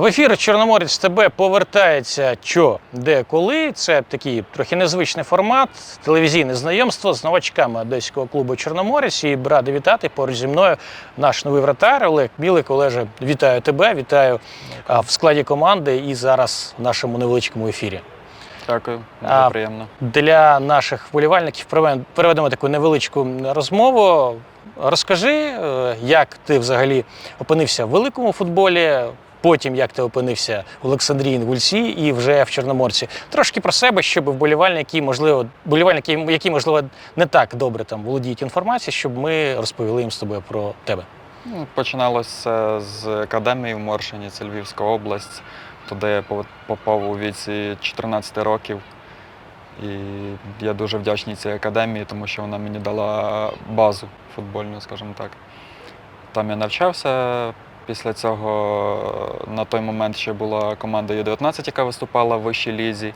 В ефір Чорноморець ТБ повертається що, де, коли. Це такий трохи незвичний формат, телевізійне знайомство з новачками одеського клубу Чорноморець. І радий вітати поруч зі мною наш новий вратар Олег Білик. Олеже, вітаю тебе, вітаю а, в складі команди і зараз в нашому невеличкому ефірі. Дякую, дуже А, приємно. Для наших вболівальників проведемо- проведемо таку невеличку розмову. Розкажи, е, як ти взагалі опинився в великому футболі, потім як ти опинився в Олександрії Інгульсі і вже в Чорноморці. Трошки про себе, щоб вболівальники, можливо, вболівальники, які, можливо, не так добре там володіють інформацією, щоб ми розповіли їм з тобою про тебе. Ну, Починалося з академії в Моршині, це Львівська область. Туди я попав у віці 14 років. І я дуже вдячний цій академії, тому що вона мені дала базу футбольну, скажімо так. Там я навчався. Після цього на той момент ще була команда Ю-19, яка виступала в вищій лізі.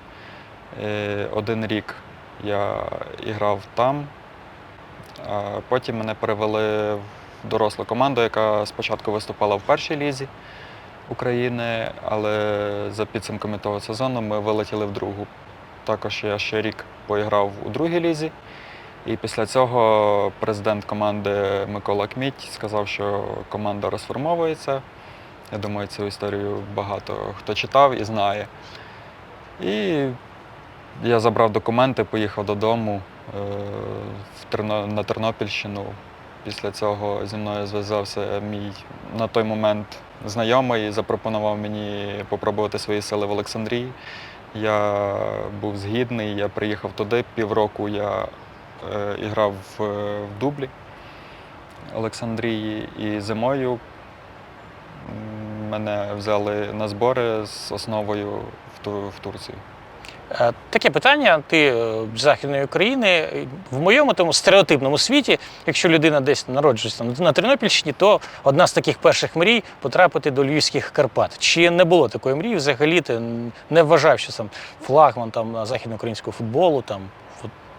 Е, Один рік я грав там, а потім мене перевели в дорослу команду, яка спочатку виступала в першій лізі України, але за підсумками того сезону ми вилетіли в другу. Також я ще рік поіграв у другій лізі. І після цього президент команди Микола Кміть сказав, що команда розформовується. Я думаю, цю історію багато хто читав і знає. І я забрав документи, поїхав додому е, на Тернопільщину. Після цього зі мною зв'язався мій на той момент знайомий і запропонував мені попробувати свої сили в Олександрії. Я був згідний, я приїхав туди. Півроку я і грав в, в дублі Олександрії і зимою мене взяли на збори з основою в, в Турцію. Е, Таке питання: ти е, з Західної України. В моєму тому стереотипному світі, якщо людина десь народжується на Тернопільщині, то одна з таких перших мрій потрапити до Львівських Карпат. Чи не було такої мрії? Взагалі ти не вважав, що там флагман там західноукраїнського футболу там.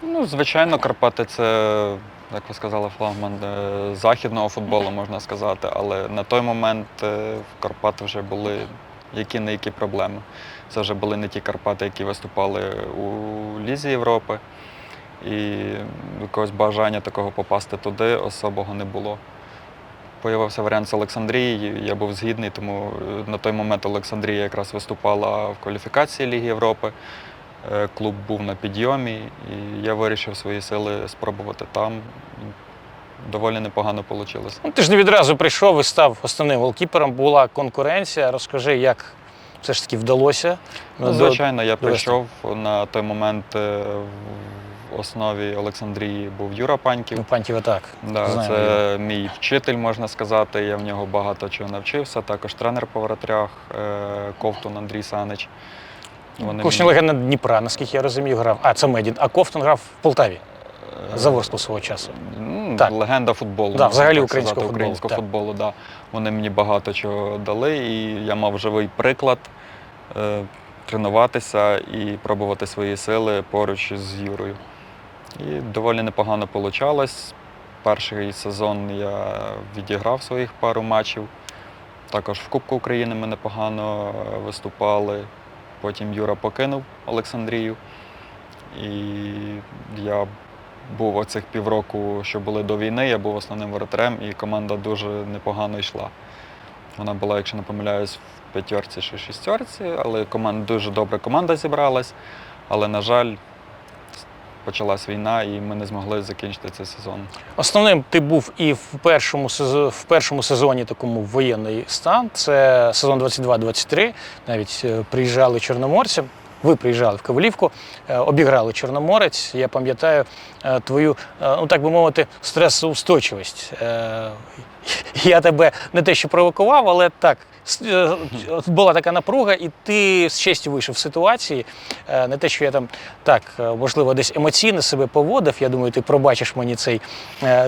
Ну, звичайно, Карпати це, як ви сказали, флагман е, західного футболу, можна сказати, але на той момент е, в Карпати вже були які не які проблеми. Це вже були не ті Карпати, які виступали у Лізі Європи. І якогось бажання такого попасти туди особого не було. Появився варіант з Олександрії, я був згідний, тому е, на той момент Олександрія якраз виступала в кваліфікації Ліги Європи. Е, Клуб був на підйомі, і я вирішив свої сили спробувати там. Доволі непогано вийшло. Ну, ти ж не відразу прийшов і став основним голкіпером. Була конкуренція. Розкажи, як все ж таки вдалося. Ну, звичайно, я прийшов на той момент е, в основі Олександрії був Юра Паньків. Ну, Пантів так. Да, це мій вчитель, можна сказати. Я в нього багато чого навчився. Також тренер по воротарях е, Ковтун Андрій Санич. Вони мені- легенда Дніпра, наскільки я розумію, грав. А, це Медін. А Ковтун грав в Полтаві. Заворску свого часу. Ну, Так. легенда футболу. Да, можна взагалі так українського сказати, футболу, українського так. футболу, да. Вони мені багато чого дали, і я мав живий приклад е, тренуватися і пробувати свої сили поруч з Юрою. І доволі непогано вийшло. Перший сезон я відіграв своїх пару матчів. Також в Кубку України ми непогано е, виступали. Потім Юра покинув Олександрію. І я був оцих півроку, що були до війни, я був основним воротарем, і команда дуже непогано йшла. Вона була, якщо не помиляюсь, в п'ятерці чи шістерці, але команда дуже добра команда зібралась. Але, на жаль, почалась війна, і ми не змогли закінчити цей сезон. Основним ти був і в першому сезоні, в першому сезоні такому воєнний стан. Це сезон 22-23. Навіть е, приїжджали чорноморці. Ви приїжджали в Ковалівку, е, обіграли Чорноморець. Я пам'ятаю е, твою, ну так би мовити, стресоустойчивість. Я тебе не те, що провокував, але так. Е, Була така напруга, і ти з честю вийшов з ситуації. Е, Не те, що я там так, е, можливо, десь емоційно себе поводив. Я думаю, ти пробачиш мені цей,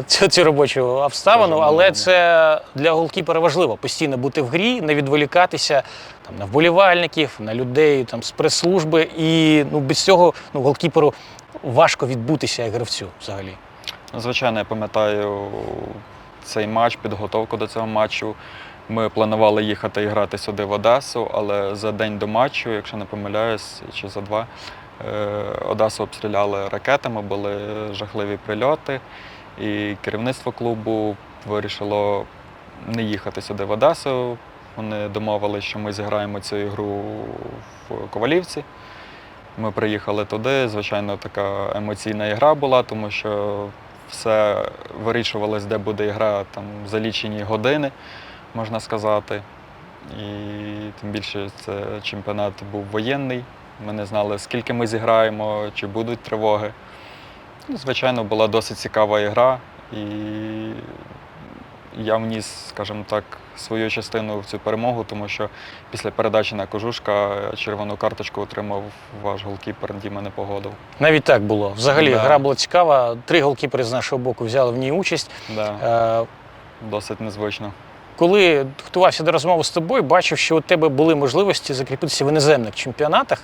цю, цю робочу обставину, але це для голкіпера важливо постійно бути в грі, не відволікатися там, на вболівальників, на людей там, з прес-служби. І ну, без цього ну, голкіперу важко відбутися як гравцю взагалі. Звичайно, я пам'ятаю цей матч, підготовку до цього матчу. Ми планували їхати і грати сюди в Одесу, але за день до матчу, якщо не помиляюсь, чи за два, е, Одесу обстріляли ракетами, були жахливі прильоти. І керівництво клубу вирішило не їхати сюди в Одесу. Вони домовилися, що ми зіграємо цю ігру в Ковалівці. Ми приїхали туди. Звичайно, така емоційна ігра була, тому що все вирішувалось, де буде ігра там, за лічені години, можна сказати. І тим більше це чемпіонат був воєнний. Ми не знали, скільки ми зіграємо, чи будуть тривоги. Ну, Звичайно, була досить цікава ігра, і я вніс, скажімо так, свою частину в цю перемогу, тому що після передачі на кожушка червону карточку отримав ваш голкіпер Діма Непогодов. Навіть так було. Взагалі, Да. гра була цікава. Три голкіпери з нашого боку взяли в ній участь. Да, Е, досить незвично. Коли готувався до розмови з тобою, бачив, що у тебе були можливості закріпитися в іноземних чемпіонатах,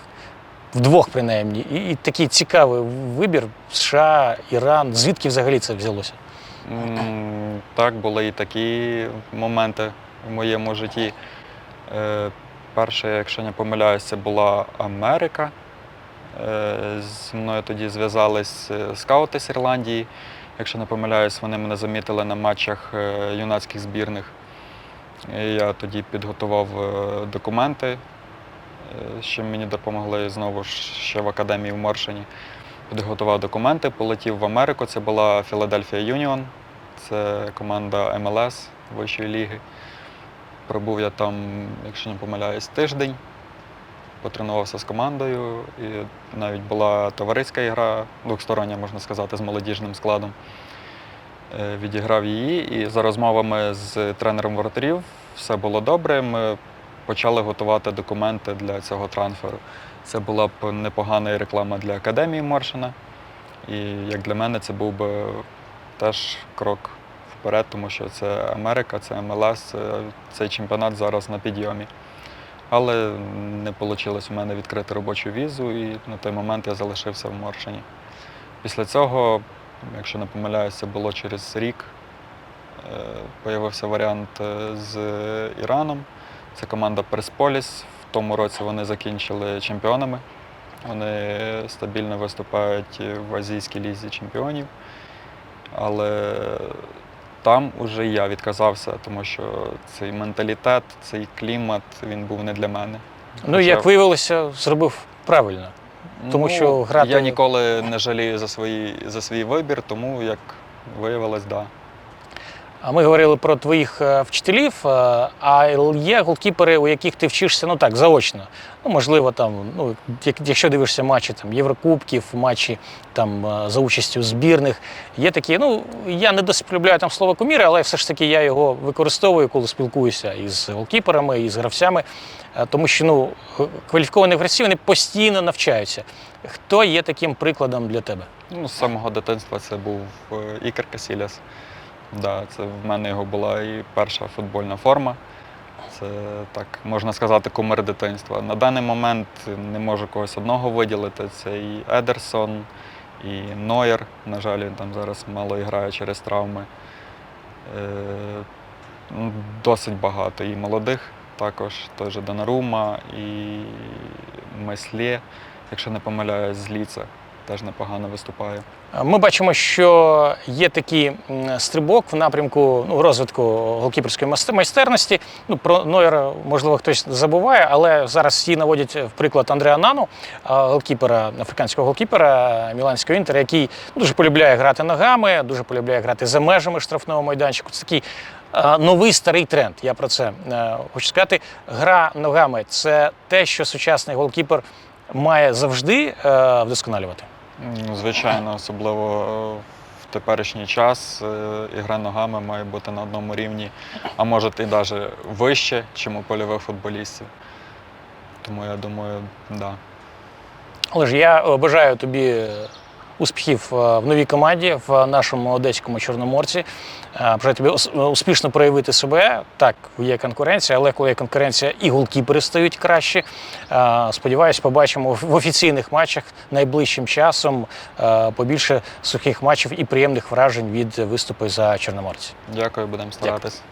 вдвох принаймні, і, і такий цікавий вибір США, Іран. Звідки взагалі це взялося? Так, були і такі моменти в моєму житті. Е, Перше, якщо не помиляюсь, це була Америка. Е, Зі мною тоді зв'язались е, скаути з Ірландії. Якщо не помиляюсь, вони мене замітили на матчах е, юнацьких збірних. Я тоді підготував е, документи, е, чим мені допомогли знову ж ще в академії в Моршині. Підготував документи, полетів в Америку. Це була Філадельфія Юніон, це команда МЛС Вищої ліги. Пробув я там, якщо не помиляюсь, тиждень. Потренувався з командою, і навіть була товариська ігра, двостороння, можна сказати, з молодіжним складом. Е, Відіграв її, і за розмовами з тренером воротарів все було добре. Ми почали готувати документи для цього трансферу. Це була б непогана реклама для академії Моршина. І як для мене це був би теж крок вперед, тому що це Америка, це МЛС, цей чемпіонат зараз на підйомі. Але не вийшло у мене відкрити робочу візу, і на той момент я залишився в Моршині. Після цього, якщо не помиляюся, було через рік. е, Появився варіант е, з Іраном. Це команда Персполіс. В тому році вони закінчили чемпіонами. Вони стабільно виступають в азійській лізі чемпіонів. Але там уже я відказався, тому що цей менталітет, цей клімат він був не для мене. Ну, Хоча- як виявилося, зробив правильно. Тому що грати- Я ніколи не жалію за, свої, за свій вибір, тому як виявилось, так. Да. Ми говорили про твоїх е, вчителів, е, а є голкіпери, у яких ти вчишся ну так, заочно. Ну, можливо, там, ну, якщо дивишся матчі там, Єврокубків, матчі там, е, за участю збірних, є такі, ну, я не досить полюбляю там слово куміри, але все ж таки я його використовую, коли спілкуюся із голкіперами, із гравцями, тому що ну, кваліфіковані гравці вони постійно навчаються. Хто є таким прикладом для тебе? Ну, з самого дитинства це був Ікар Касіляс. Да, це в мене його була і перша футбольна форма. Це так можна сказати, кумир дитинства. На даний момент не можу когось одного виділити. Це і Едерсон, і Нойер. На жаль, він там зараз мало грає через травми. Е, ну, досить багато. І молодих також, той же Донарума, і Меслє, якщо не помиляюсь, з Ліца теж непогано виступає. Ми бачимо, що є такий стрибок в напрямку ну, розвитку голкіперської майст- майстерності. Ну, про Нойера, можливо, хтось забуває, але зараз всі наводять в приклад Андреа Нану, голкіпера, африканського голкіпера Міланського інтера, який ну, дуже полюбляє грати ногами, дуже полюбляє грати за межами штрафного майданчику. Це такий новий старий тренд. Я про це е, хочу сказати. Гра ногами це те, що сучасний голкіпер має завжди е, вдосконалювати. Звичайно, особливо е, в теперішній час е, ігра ногами має бути на одному рівні, а може і навіть вище, ніж у польових футболістів. Тому я думаю, так. Да. Ж я бажаю тобі успіхів е, в новій команді в нашому одеському чорноморці. Е, Бажаю тобі ус- успішно проявити себе. Так, є конкуренція, але коли є конкуренція, і голкіпери стають краще. Е, Сподіваюсь, побачимо в офіційних матчах найближчим часом побільше сухих матчів і приємних вражень від виступу за чорноморці. Дякую, будемо старатись.